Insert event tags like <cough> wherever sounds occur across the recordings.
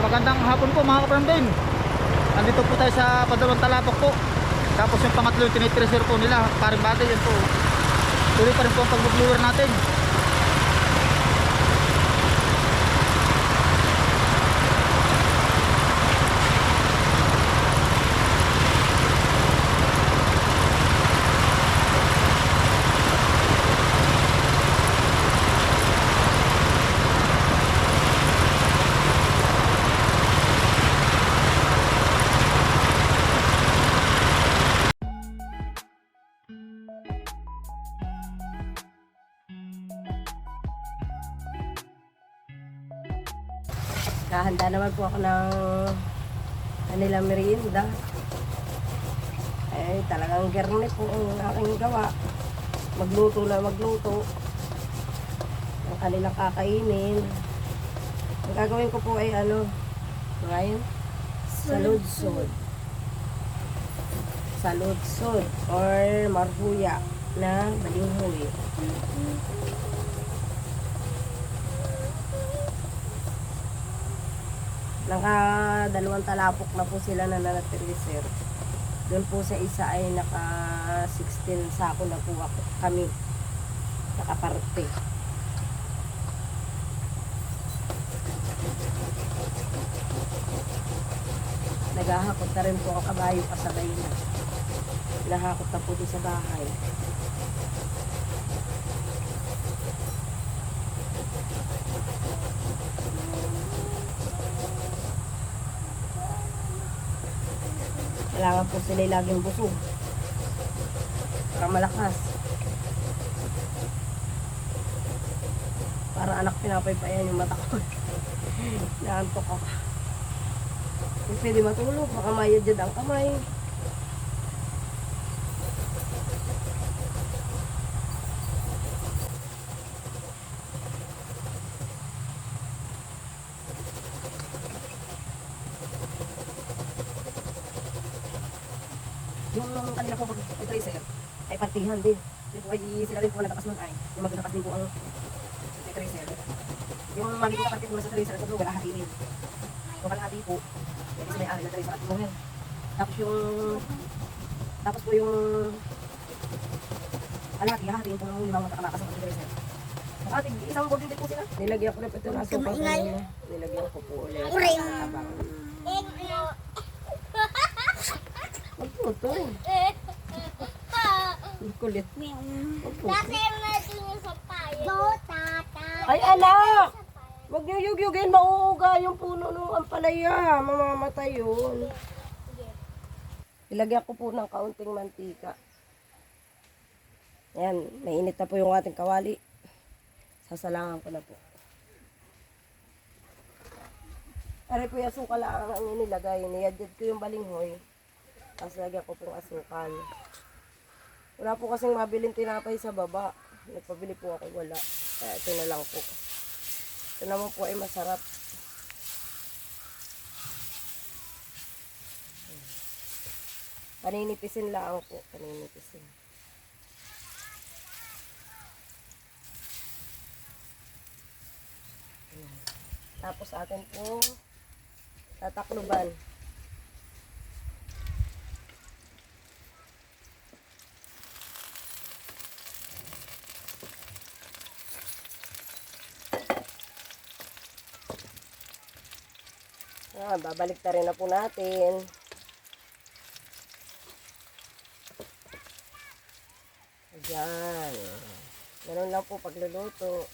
Magandang hapon po mga kapatid. Andito po tayo sa Padalawang Talapok po. Tapos yung pangatlo yung tinitreasure po nila, paring bagay yan po. Tuloy pa rin po ang pag-blower natin. Po ako ng kanilang merienda. Eh, talagang gerne po ang aking gawa. Magluto na magluto. Ang kanilang kakainin. Ang gagawin ko po ay ano, ngayon, saludsod. Saludsod or marhuya na balinghoy. Naka dalawang talapok na po sila na nanatiriser. Doon po sa isa ay naka 16 sako na po ako, kami. Nakaparte. Naghahakot na rin po ang kabayo kasabay na. Nahakot na po doon sa bahay. Kailangan po sila laging busog. Para malakas. Para anak pinapaypayan yung mata ko. <laughs> Naantok ako. Hindi pwede matulog. Baka mayad dyan ang kamay. 100. Ito ay sila rin po nagtakas nun ay yung magtakas din po ang tracer. Yung magiging kapatid mula sa tracer at sa lugar, ahatiin. Yung kalahati po, kasi may ari na tracer at lugar. Tapos yung, tapos po yung kalahati, ahatiin po ng limang magkakalakas ng tracer. Ate, isang bowl din po sila. Nilagyan ko na po ito ng ko. Nilagyan ko po ulit. Uring! Abang. Magputo. Eh. Ang kulit. Magputo. Ay, anak! Huwag niyo yugyugin, mauuga yung puno ng ampalaya. Mamamatay yun. Ilagyan ko po ng kaunting mantika. Ayan, mainit na po yung ating kawali. Sasalangan ko na po. Ari po yung asukal lang ang inilagay. Niyadjad ko yung balinghoy. Tapos lagyan ko pong asukal. Wala po kasing mabiling tinapay sa baba. Nagpabili po ako, wala. Kaya ito na lang po. Ito naman po ay masarap. Paninipisin lang po. Paninipisin. Tapos atin po tatakluban. Ah, babalik na rin na po natin. Ayan. Ganun lang po pagluluto.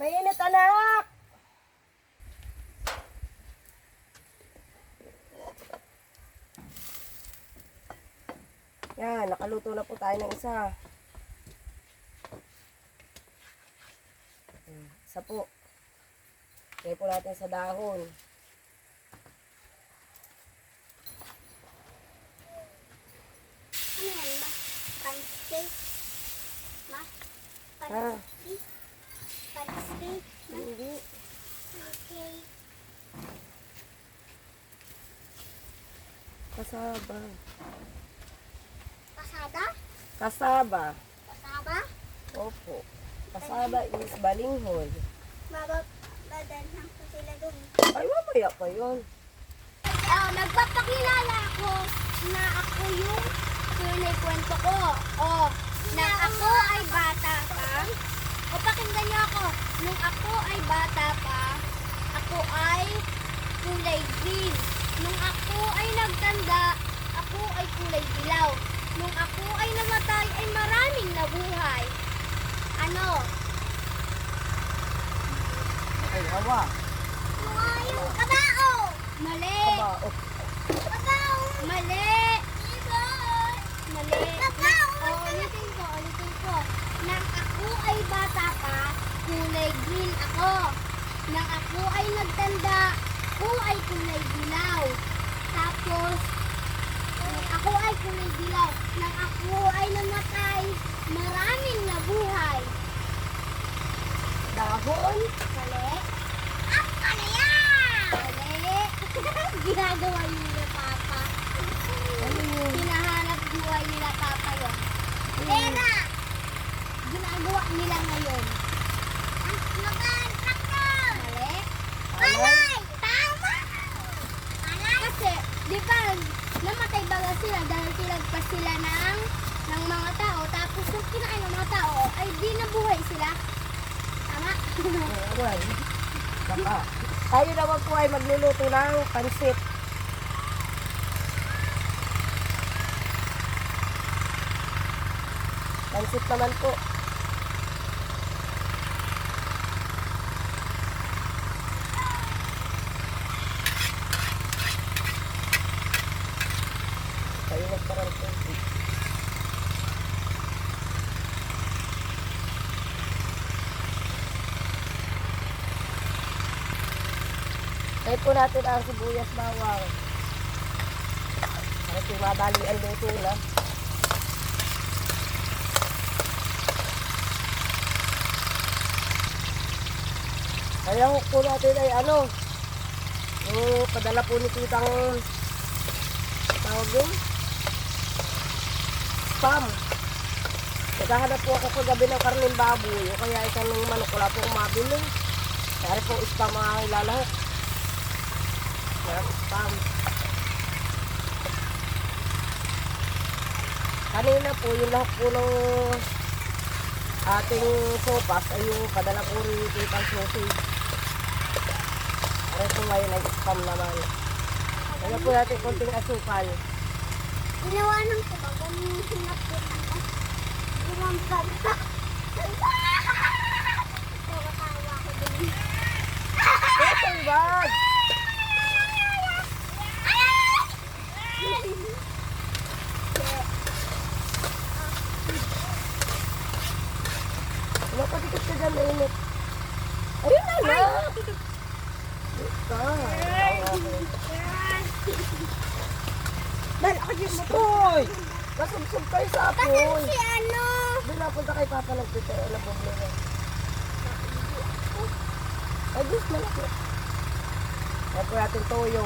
Mainit anak! Yan, nakaluto na po tayo ng isa. Isa po. Lagay po natin sa dahon. Kasaba. Pasaba? Opo. Kasaba is balinghon. Mabab, badanhan ko sila dun. Ay, mamaya pa yun. Oh, nagpapakilala ako na ako yung tunay kwento ko. Oh, na ako ay bata pa. O pakinggan niyo ako. Nung ako ay bata pa, ako ay kulay green. Nung ako ay nagtanda, ako ay kulay dilaw. Nung ako ay namatay, ay maraming nabuhay. Ano? Ay, hawa. Yung kabao! Mali! Aba, oh. Kabao! Mali! Mali! Kabao! Oh, ulitin ko, ulitin ko. Nang ako ay bata pa, kulay green ako. Nang ako ay nagtanda, ako ay kulay dilaw. Tapos, ako ay kulay dilaw. Nang ako ay namatay, maraming nabuhay. Dahon. Ah, ano yan? Mali. <laughs> Ginagawa nila papa. Ano? Hinahanap buhay nila papa yun. Pera. Ginagawa nila ngayon. Mag-aantrak ka. Mali. Palay. Tama. Palay. Kasi, di ba, namatay baga sila dahil tinagpas sila ng ng mga tao. Tapos nung kinain ng mga tao, ay di nabuhay sila. Tama? Awan. Baka. Tayo naman po ay magluluto ng pansit. Pansit naman po. Tayo po natin ang sibuyas bawang. Para po madali ang luto na. Kaya po natin ay ano, yung padala po ni titang tawag yun, spam. Naghahanap po ako kagabi ng karning baboy, o kaya isang manok wala po akong mabili. Kaya po spam ang ilalahok. Spam. Kanina po, yung lahok po ng ating sopas ay yung padala po rin kitang sausage. Kaya po ngayon ay spam naman. Kaya po natin konting asukal. Ginawa ng kumagan yung sinapit <laughs> ko. Gumampan ka. Nakatawa ko din. Question bag! Wala pa dikit ka dyan, mainit. Ayun na na! Dahil ako Diyos ko! Nasubsob kayo sa apoy! Si ano? Doon napunta kay Papa nagpita na problema. Ay, Diyos malaki. Kaya po natin toyo.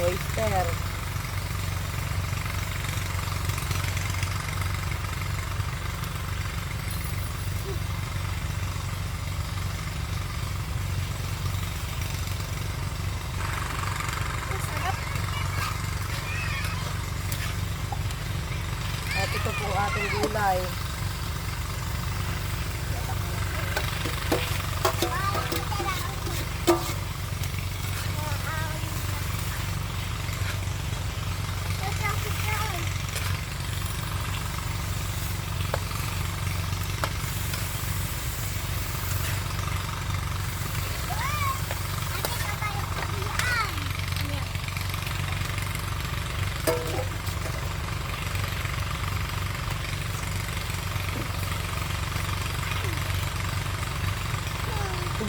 Oyster. At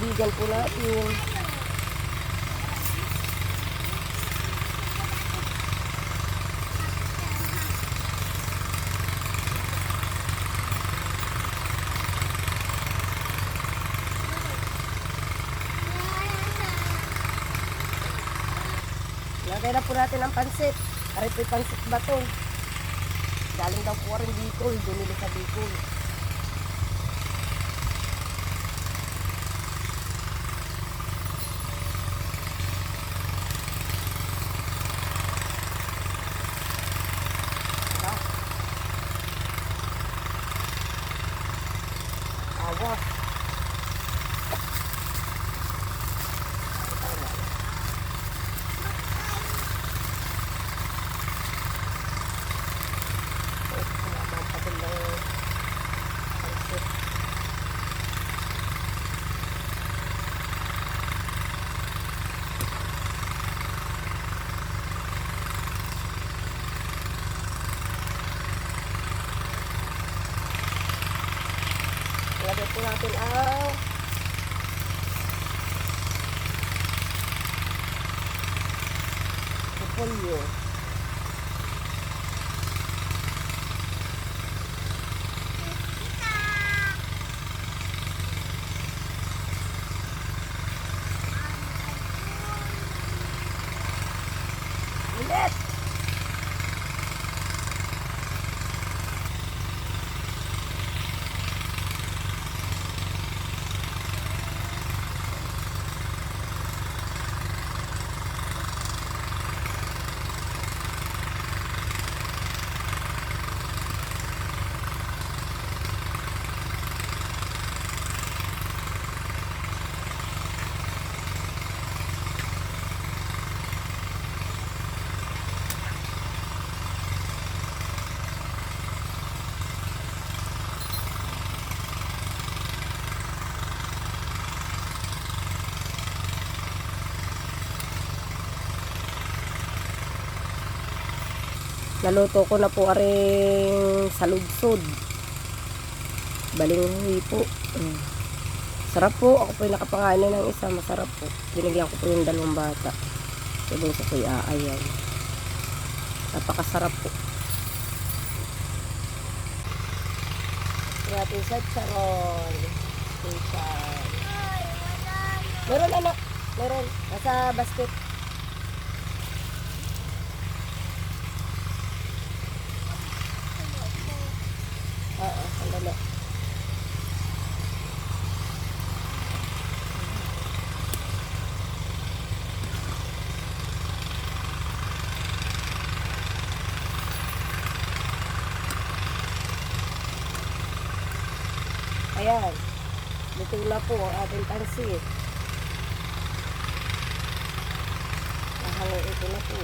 kaibigan po natin. Lagay na po natin ang pansit. Ari yung pansit ba ito? Galing daw po rin Bicol. Dumili sa Bicol. Naluto ko na po aring saludsod. Balinghoy po. Mm. Sarap po. Ako po yung nakapangalan ng isa. Masarap po. Binigyan ko po yung dalawang bata. Sabi sa kuya aayaw. Napakasarap po. Natin sa charon. Station. Meron anak. Meron. Nasa basket. Oo, sandali. Ayan. Luto na po ang ating pansit. Nahalo ito na po.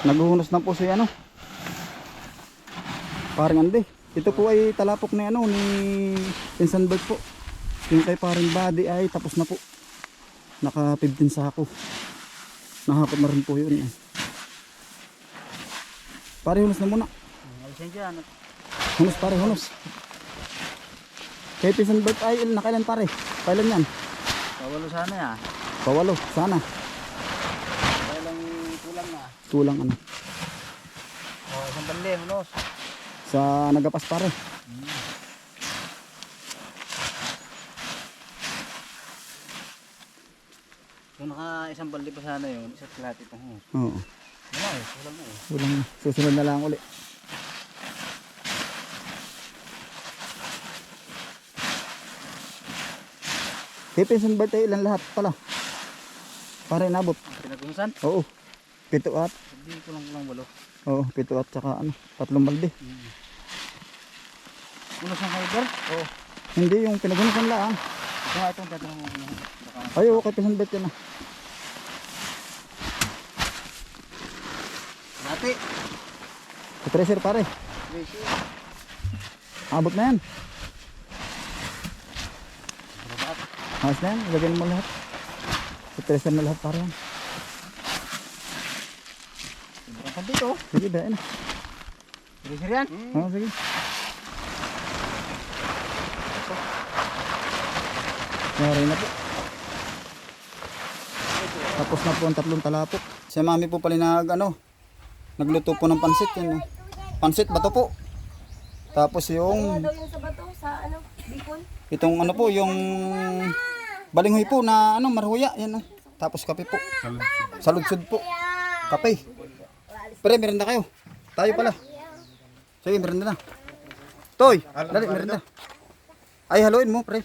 Naghuhunos na po si ano. Parang ande. Ito po ay talapok ni ano ni Pinsanberg po. Yung kay parang body ay tapos na po. Naka 15 sako. Nahakot na rin po yun. Eh. Pare hunos na muna. Alisin dyan. Hunos pare hunos. Kay Pinsanberg ay ilan na kailan pare? Kailan yan? Pawalo sana ya. Pawalo. Sana. Kailang kulang na. Tulang ano. O, isang bali, unos. Sa nagapas pare. Kung naka isang balde pa sana yun, isa't lahat itong hus. Oo. Wala eh, kulang na eh. Walang susunod na lang uli. Pipinsan ba tayo ilan lahat pala? Para inabot. Pinagkumusan? Oo. Pito at. Hindi kulang kulang walo. Oo, pito at saka ano, tatlong balde. Unos ang fiber? Oo. Hindi yung pinagunusan lang. Ito nga itong Baka Ay, oo, kay Pinsan bet yan ah. Dati. Sa treasure pare. Ratio. Abot na yan. Ayos na yan. Ilagyan mo lahat. Sa treasure na lahat pare yan. Sobrang pa dito. Sige, dahil na. Ratio yan. Oo, sige. Yari na po. Tapos na po ang tatlong talapok. Si mami po pala nag ano, nagluto po ng pansit yan. eh. Pansit ba to po? Tapos Ano yung daw yun sa bato? Sa ano? Bicol? Itong ano po yung Balinghoy po na ano, marhuya. Yan oh. Tapos kape po. Saludsud po. Kape. Pre, merenda kayo. Tayo pala. Sige, merenda na. Toy, dali, merenda. Ay, haluin mo, pre.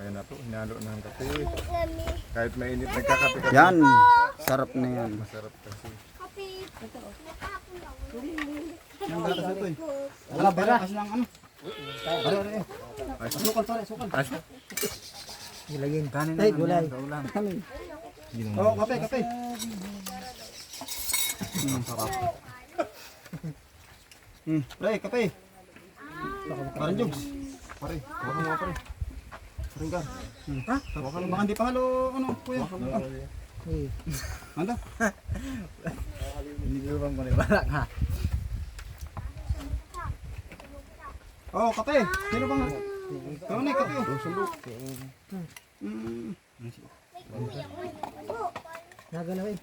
Ayan na po, hinalo na ang kape. Kahit mainit, nagkakape ka. Yan. Sarap na yan. Masarap kasi. Ang bala sa Toy. Wala, bala kasi lang ano. Sukal, pare, sukal. Ilagin. Kanin Ay, gulay. Oo, kape, kape. Hmm, sarap. Hmm, pre, kape. Parang jugs. Pare, hawakan mo pare. Hmm. Ha? Mo. Baka hindi pa halo, ano, kuya. Ah. Anda? Hindi ko bang balak ha. Oo, oh, kape. Sino bang? Na, kape. Sundok. Hmm. Nagalawin.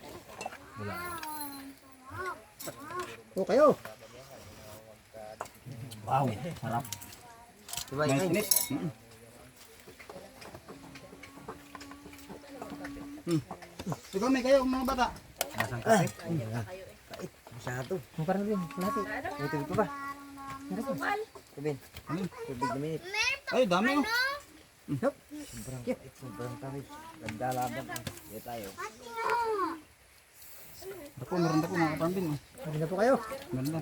Oh, kayo. Wow, sarap. Diba, Nice, ay, init. Mm. Hmm. Ikaw may kayo, mga bata. nasang kape. Kait, masyado. Parang din, lahat eh. May tubig pa Tubig. Ano? Tubig na minute. Ay, dami oh. Sobrang kait, sobrang kait. Ganda laban. Dito tayo. Ako, meron na po mga kapambin. Oh. Na po kayo. Meron na,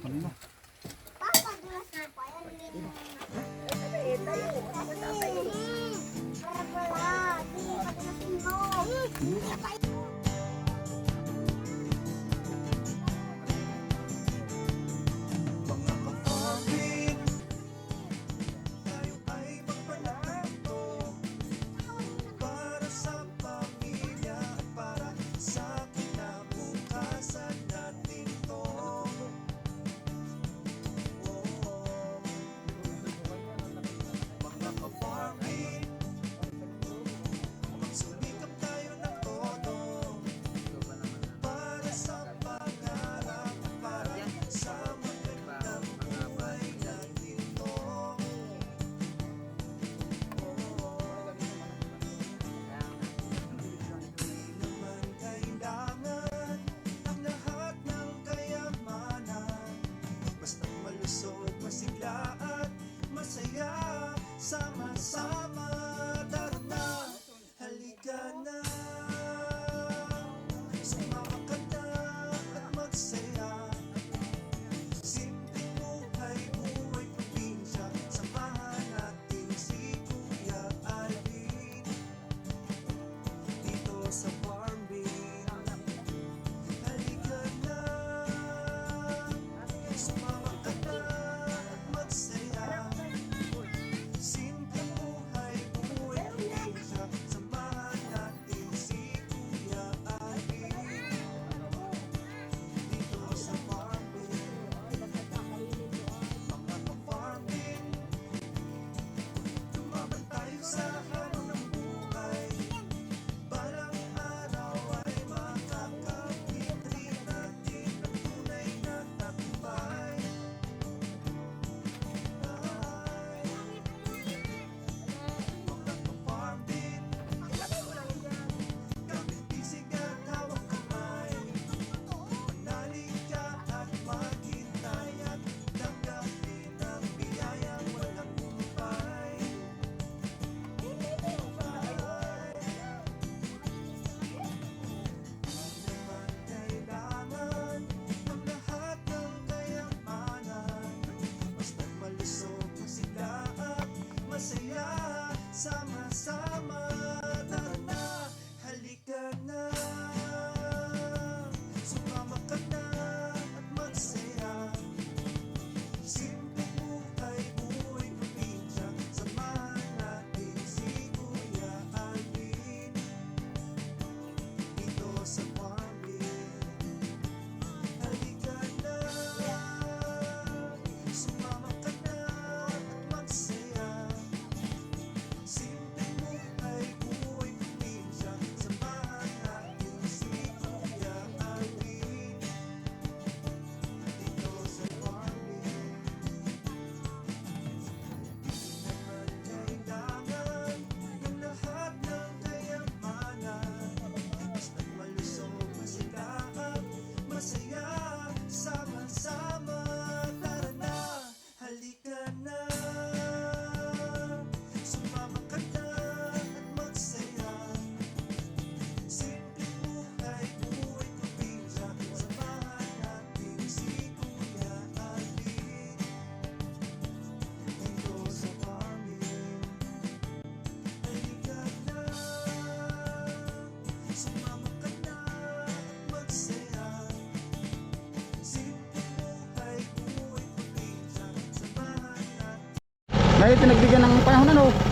Tayo pinagbigyan ng panahon ano.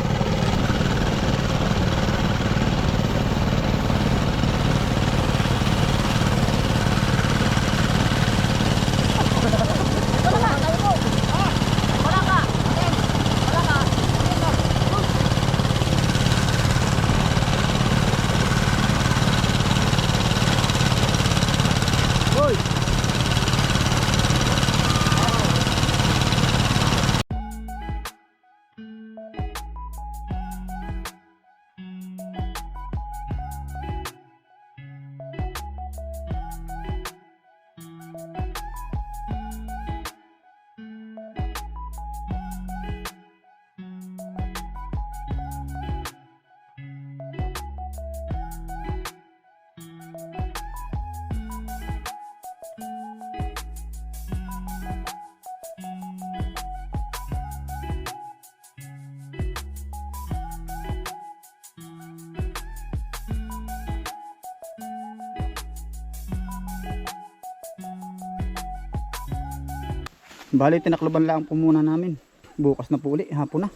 Bali, tinakloban lang po muna namin. Bukas na po uli, hapon na.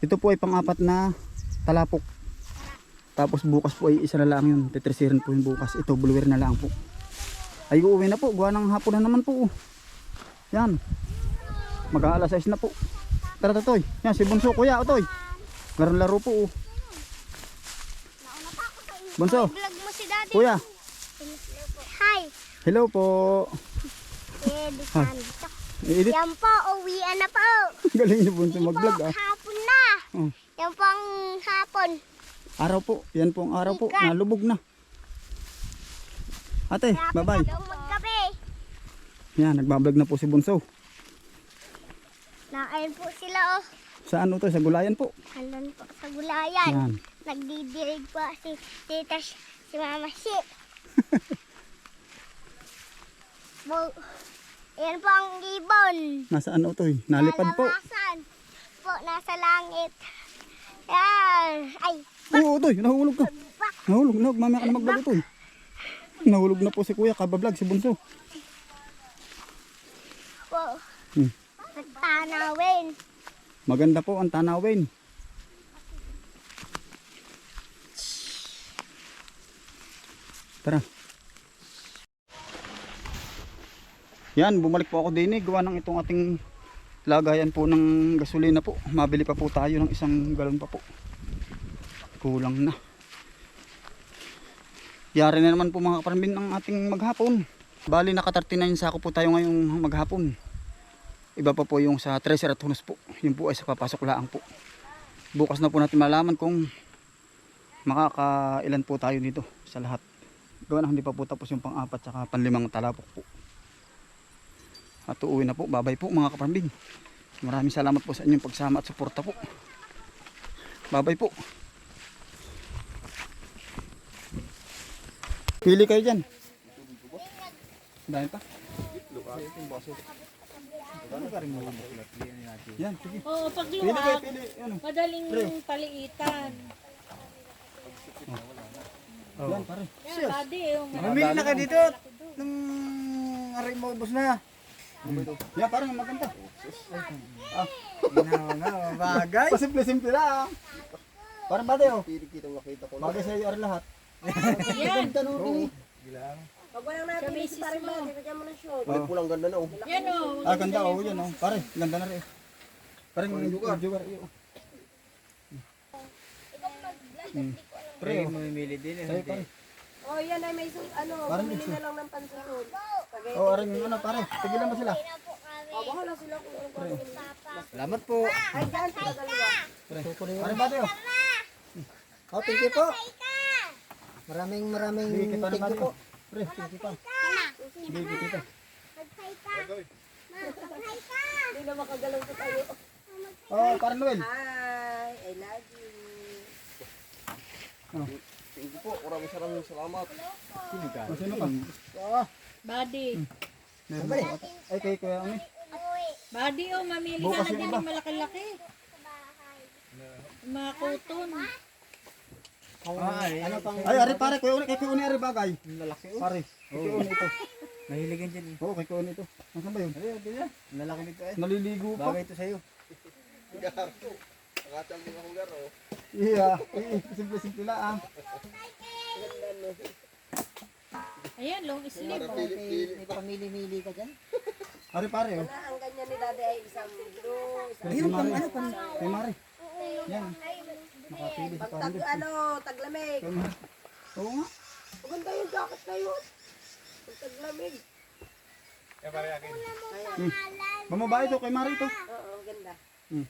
Ito po ay pang-apat na talapok. Tapos bukas po ay isa na lang yun. Titrisirin po yung bukas. Ito, bluer na lang po. Ay, uuwi na po. Gawa ng hapon na naman po. Yan. Mag-aalas 6 na po. Tara, Totoy. Yan, si Bunso, kuya, Otoy. Laro-laro po. oh. Bunso, Vlog mo si daddy. kuya. Hi. Hello po. Eh, di Hi. I-edit. Yan po, uwian na po. <laughs> Galing ni Bunso mag-vlog po, ah. hapon na. Oh. Yan po ang hapon. Araw po. Yan po ang araw po. Nalubog na. Ate, bye-bye. Daw maggabi. Yan, nagbablog na po si Bunso. Nakain po sila oh. Saan ito? Sa gulayan po. Andun po sa gulayan. Yan. Nagdidirig po si tita si si mama si. <laughs> Bo, yan po ang ibon. Nasaan ito? Nalipad po. Nalawasan. Po, nasa langit. Yan. Ay, Oo, ito. Nahulog ka. Nahulog. Nahulog. Mamaya ka na mag-vlog ito. Nahulog na po si Kuya. Kabablog si Bunso. Po. Hmm. Nagtanawin. Maganda po ang tanawin. Tara. Yan, bumalik po ako din eh. Gawa ng itong ating lagayan po ng gasolina po. Mabili pa po tayo ng isang galon pa po. Kulang na. Yari na naman po mga kaparambin ng ating maghapon. Bali naka 39 sako po tayo ngayong maghapon. Iba pa po yung sa treasure at hunos po. Yun po ay sa papasok laang po. Bukas na po natin malaman kung makakailan po tayo dito sa lahat. Gawa na hindi pa po tapos yung pang-apat saka panlimang talapok po. At uuwi na po. Babay po mga kaparambin. Maraming salamat po sa inyong pagsama at suporta po. Babay po. Pili kayo dyan. Dahil pa. Yan, sige. Oo, pag luwag, madaling paliitan. Yan, pare. Yan, yung Mamili na ka dito. Nung aray mo, ubos na. Yan, parang maganda. Ginawa nga, bagay. Pasimple-simple lang. Parang bate oh. Bagay sa iyo lahat. Yan, Ganda no. pili. Pag walang natin, si pare mo, bigyan mo ng show. yan o. Ah, ganda oh, yan oh. Pare, ganda na rin. Parang jugar. Jugar iyo. Pre, Pre, oh. mamimili din. eh, Sa'yo, hindi. pare. Oh, yan ay may ano, Parang bumili na lang ng pansusun. Pagay, Oh, aring ano pare. Tigilan mo sila. oh, bahala sila kung ano Pre. Salamat po. Ay, dyan sila dalawa. Pre. Pare bate oh. Oh, thank you po. Maraming maraming thank naman you po. po. Pre, sige pa. Bigay kita. Magpay ka. Magpay ka. Hindi na makagalaw ko tayo. Oh, parang Noel. Hi, I love you. Oh, sino ka? Buddy. Meron ba? Ay, kay Kuya Umi. Buddy, oh, mamili ka Bukas na yung dyan iba. yung malaki-laki. Yung Mga kuton. Ay, ano pang Ay, ari pare, Kuya Uni, kay Kuya Uni ari bagay. lalaki oh. Pare, kay Kuya Uni ito. Mahiligan dyan eh. Oo, kay Kuya Uni ito. Nasaan ba yun? Ay, ito yan. Lalaki nito eh. Naliligo pa. Bagay ito sa'yo. Iya, eh, simple-simple lang ah. Ayan, long sleeve. oh. May pamili-mili ka dyan. Pare pare oh. Ang ganyan ni Daddy ay isang blue, isang Ayun, pang ano, pang kay Mari. Yan. Nakapili si pag parang tag, ano, taglamig. Oo nga. Maganda yung jacket na yun. Pag taglamig. Eh, pare akin. Bumaba ito kay Mari ito. Oo, ang ganda. Hmm.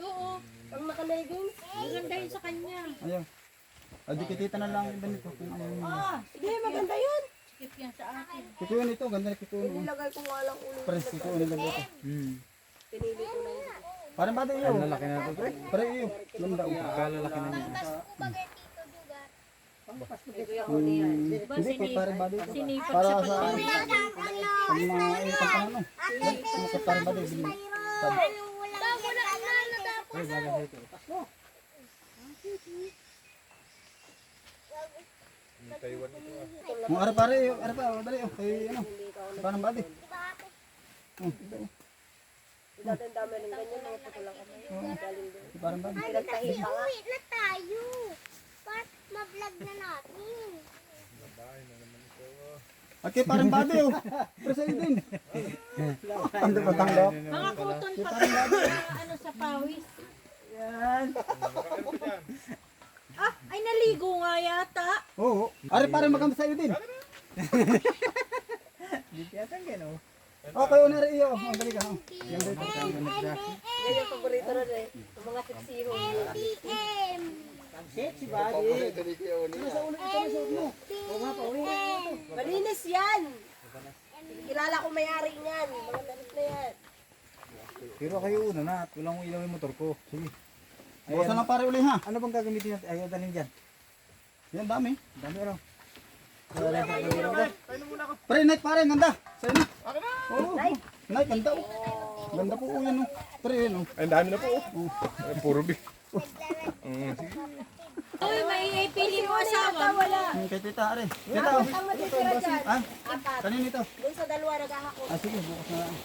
Oo, Ang naka-leggings. maganda yun sa kanya. Ayaw. Adikitita na lang iba nito kung ano. Hindi, maganda yun. Skip yan sa akin. Kikuyan ito, ganda na kikuyan. oh. Nilagay ko nga lang ulit. Pare, kikuyan nilagay ito. Hmm. Pinili ko na yun. Parang bata iyo. Lalaki na ito, pre. Pare iyo. Ganda oh. Kalalaki na niya. Ito. Diba Hindi, kay parang bata ito. Para sa pagkain. pag mga itang pa ano. Kung kay parang bata, bilhin. Sabi. Yung Taiwan ito ah. Kung ara pare, ara pa, dali oh. Kay ano. Parang bata. Oh, ito oh. Dati ang dami ng ganyan, mga puto lang kami. Galing doon. Parang pa nga. Na tayo. Para ma-vlog na natin. At kay parang bata oh. Sa'yo din. Ano ba tanggap? Mga kuton pa na ano sa pawis. Ah, ay naligo nga yata. Oo. Ari parang maganda sa'yo din. Okay, una rin iyo. Ang dali ka. oh. Yan dito. Yan yung paborito rin eh. Yung mga siksiho. PM. Sexy body. Malinis yan. Kilala ko may-ari niyan. Mga damit na yan. Pero kayo una na at walang ilaw yung motor ko. Sige. Bukasan lang pare uli ha. Ano bang gagamitin natin? Ayaw dalhin dyan. Yan dami. Dami ano? Pre, Nike pare, ganda. Sa'yo na. Oo. Nike. Nike, ganda oh. Ganda po oh, yan oh. Pre, yan oh. Ay, ang dami na po oh. Ay, puro big. Mm, sige. Uy, may pili mo asawa. Wala. Yung kay tita, are. Tita oh. Ang matitira dyan. Ah, Apat. kanin ito. Doon sa dalawa naghahakot. Ah, sige, bukas na lang.